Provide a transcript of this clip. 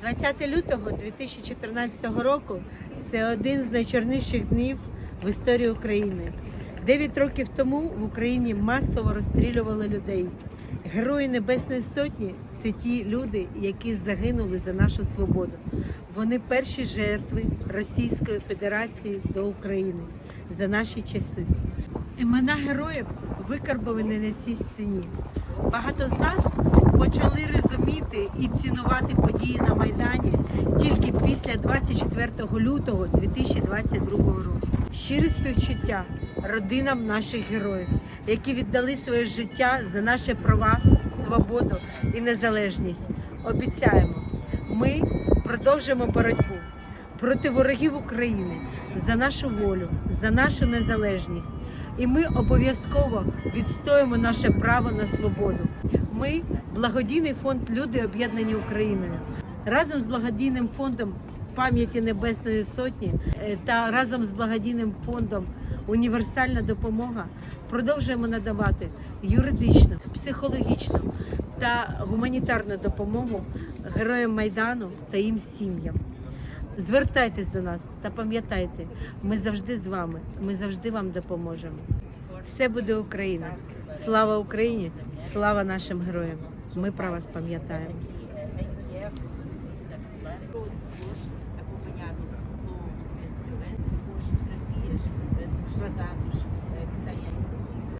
20 лютого 2014 року це один з найчорніших днів в історії України. Дев'ять років тому в Україні масово розстрілювали людей. Герої Небесної Сотні це ті люди, які загинули за нашу свободу. Вони перші жертви Російської Федерації до України за наші часи. Імена героїв викарбовані на цій стіні. Багато з нас почали розуміти і цінувати події на Майдані тільки після 24 лютого 2022 року. Щире співчуття родинам наших героїв, які віддали своє життя за наші права, свободу і незалежність. Обіцяємо, ми продовжимо боротьбу проти ворогів України за нашу волю, за нашу незалежність. І ми обов'язково відстоїмо наше право на свободу. Ми благодійний фонд Люди об'єднані Україною. Разом з благодійним фондом пам'яті Небесної Сотні е, та разом з благодійним фондом Універсальна допомога продовжуємо надавати юридичну, психологічну та гуманітарну допомогу героям Майдану та їм сім'ям. Звертайтесь до нас та пам'ятайте, ми завжди з вами, ми завжди вам допоможемо. Все буде Україна. Слава Україні! Слава нашим героям! Ми про вас пам'ятаємо. acompanhado